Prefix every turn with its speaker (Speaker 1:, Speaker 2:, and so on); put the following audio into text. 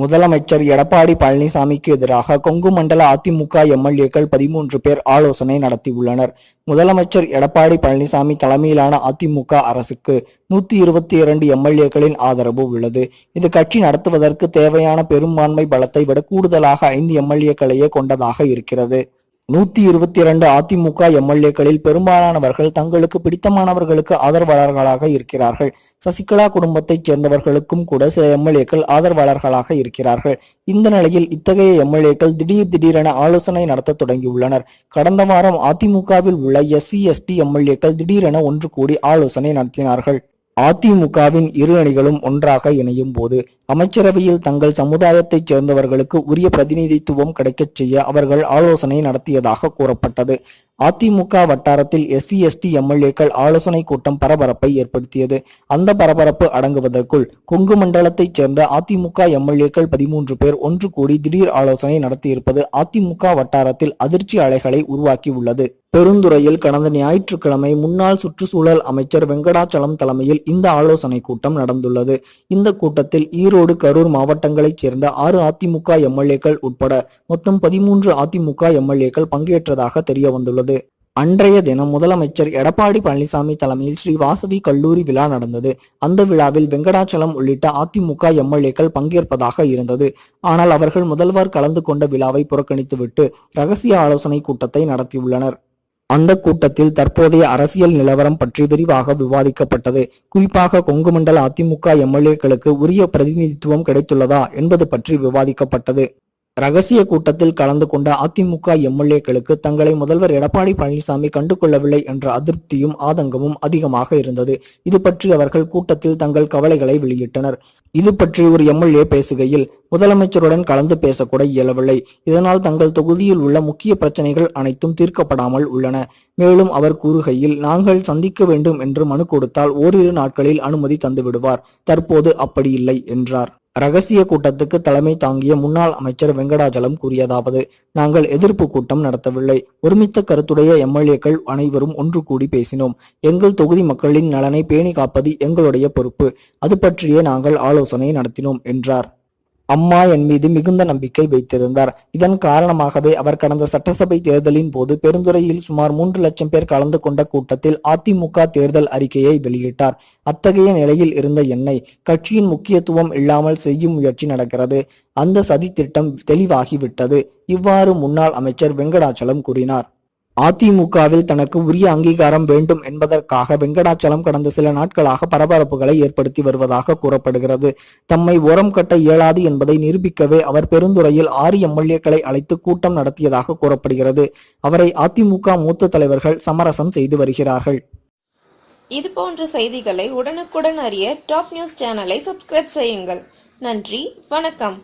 Speaker 1: முதலமைச்சர் எடப்பாடி பழனிசாமிக்கு எதிராக கொங்கு மண்டல அதிமுக எம்எல்ஏக்கள் பதிமூன்று பேர் ஆலோசனை நடத்தியுள்ளனர். முதலமைச்சர் எடப்பாடி பழனிசாமி தலைமையிலான அதிமுக அரசுக்கு நூத்தி இருபத்தி இரண்டு எம்எல்ஏக்களின் ஆதரவு உள்ளது. இது கட்சி நடத்துவதற்கு தேவையான பெரும்பான்மை பலத்தை விட கூடுதலாக ஐந்து எம்எல்ஏக்களையே கொண்டதாக இருக்கிறது. நூத்தி இருபத்தி இரண்டு அதிமுக எம்எல்ஏக்களில் பெரும்பாலானவர்கள் தங்களுக்கு பிடித்தமானவர்களுக்கு ஆதரவாளர்களாக இருக்கிறார்கள். சசிகலா குடும்பத்தைச் சேர்ந்தவர்களுக்கும் கூட சில எம்எல்ஏக்கள் ஆதரவாளர்களாக இருக்கிறார்கள். இந்த நிலையில் இத்தகைய எம்எல்ஏக்கள் திடீர் திடீரென ஆலோசனை நடத்த தொடங்கியுள்ளனர். கடந்த வாரம் அதிமுகவில் உள்ள எஸ்சி எஸ்டி எம்எல்ஏக்கள் திடீரென ஒன்று கூடி ஆலோசனை நடத்தினார்கள். அதிமுகவின் இரு அணிகளும் ஒன்றாக இணையும் போது அமைச்சரவையில் தங்கள் சமுதாயத்தைச் சேர்ந்தவர்களுக்கு உரிய பிரதிநிதித்துவம் கிடைக்கச் செய்ய அவர்கள் ஆலோசனை நடத்தியதாக கூறப்பட்டது. அதிமுக வட்டாரத்தில் எஸ்சி எஸ்டி எம்எல்ஏக்கள் ஆலோசனை கூட்டம் பரபரப்பை ஏற்படுத்தியது. அந்த பரபரப்பு அடங்குவதற்குள் கொங்கு மண்டலத்தைச் சேர்ந்த அதிமுக எம்எல்ஏக்கள் பதிமூன்று பேர் ஒன்று கூடி திடீர் ஆலோசனை நடத்தியிருப்பது அதிமுக வட்டாரத்தில் அதிர்ச்சி அலைகளை உருவாக்கியுள்ளது. பெருந்துறையில் கடந்த ஞாயிற்றுக்கிழமை முன்னாள் சுற்றுச்சூழல் அமைச்சர் வெங்கடாச்சலம் தலைமையில் இந்த ஆலோசனை கூட்டம் நடந்துள்ளது. இந்த கூட்டத்தில் ஈரோடு கரூர் மாவட்டங்களைச் சேர்ந்த ஆறு அதிமுக எம்எல்ஏக்கள் உட்பட மொத்தம் பதிமூன்று அதிமுக எம்எல்ஏக்கள் பங்கேற்றதாக தெரிய வந்துள்ளது அன்றைய தினம் முதலமைச்சர் எடப்பாடி பழனிசாமி தலைமையில் ஸ்ரீ வாசவி கல்லூரி விழா நடந்தது. அந்த விழாவில் வெங்கடாச்சலம் உள்ளிட்ட அதிமுக எம்எல்ஏக்கள் பங்கேற்பதாக இருந்தது. ஆனால் அவர்கள் முதல்வர் கலந்து கொண்ட விழாவை புறக்கணித்துவிட்டு ரகசிய ஆலோசனை கூட்டத்தை நடத்தியுள்ளனர். அந்த கூட்டத்தில் தற்போதைய அரசியல் நிலவரம் பற்றி விரிவாக விவாதிக்கப்பட்டது. குறிப்பாக கொங்கு மண்டல அதிமுக எம்எல்ஏக்களுக்கு உரிய பிரதிநிதித்துவம் கிடைத்துள்ளதா என்பது பற்றி விவாதிக்கப்பட்டது. ரகசிய கூட்டத்தில் கலந்து கொண்ட அதிமுக எம்எல்ஏக்களுக்கு தங்களை முதல்வர் எடப்பாடி பழனிசாமி கண்டுகொள்ளவில்லை என்ற அதிருப்தியும் ஆதங்கமும் அதிகமாக இருந்தது. இது பற்றி அவர்கள் கூட்டத்தில் தங்கள் கவலைகளை வெளியிட்டனர். இது பற்றி ஒரு எம்எல்ஏ பேசுகையில் முதலமைச்சருடன் கலந்து பேசக்கூட இயலவில்லை. இதனால் தங்கள் தொகுதியில் உள்ள முக்கிய பிரச்சனைகள் அனைத்தும் தீர்க்கப்படாமல் உள்ளன. மேலும் அவர் கூறுகையில் நாங்கள் சந்திக்க வேண்டும் என்று மனு கொடுத்தால் ஓரிரு நாட்களில் அனுமதி தந்து விடுவார் தற்போது அப்படி இல்லை என்றார். ரகசிய கூட்டத்துக்கு தலைமை தாங்கிய முன்னாள் அமைச்சர் வெங்கடாஜலம் கூறியதாவது நாங்கள் எதிர்ப்பு கூட்டம் நடத்தவில்லை. ஒருமித்த கருத்துடைய எம்எல்ஏக்கள் அனைவரும் ஒன்று கூடி பேசினோம். எங்கள் தொகுதி மக்களின் நலனை பேணி காப்பது எங்களுடைய பொறுப்பு. அது பற்றியே நாங்கள் ஆலோசனை நடத்தினோம் என்றார். அம்மா என் மீது மிகுந்த நம்பிக்கை வைத்திருந்தார். இதன் காரணமாகவே அவர் கடந்த சட்டசபை தேர்தலின் போது பெருந்துறையில் சுமார் மூன்று லட்சம் பேர் கலந்து கொண்ட கூட்டத்தில் அதிமுக தேர்தல் அறிக்கையை வெளியிட்டார். அத்தகைய நிலையில் இருந்த என்னை கட்சியின் முக்கியத்துவம் இல்லாமல் செய்யும் முயற்சி நடக்கிறது. அந்த சதி திட்டம் தெளிவாகிவிட்டது. இவ்வாறு முன்னாள் அமைச்சர் வெங்கடாச்சலம் கூறினார். அதிமுகவில் தனக்கு உரிய அங்கீகாரம் வேண்டும் என்பதற்காக வெங்கடாச்சலம் கடந்த சில நாட்களாக பரபரப்புகளை ஏற்படுத்தி வருவதாக கூறப்படுகிறது. தம்மை ஓரம் கட்ட இயலாது என்பதை நிரூபிக்கவே அவர் பெருந்துறையில் ஆறு எம்எல்ஏக்களை அழைத்து கூட்டம் நடத்தியதாக கூறப்படுகிறது. அவரை அதிமுக மூத்த தலைவர்கள் சமரசம் செய்து வருகிறார்கள்.
Speaker 2: இது போன்ற செய்திகளை உடனுக்குடன் அறிய டாப் நியூஸ் சேனலை சப்ஸ்கிரைப் செய்யுங்கள். நன்றி வணக்கம்.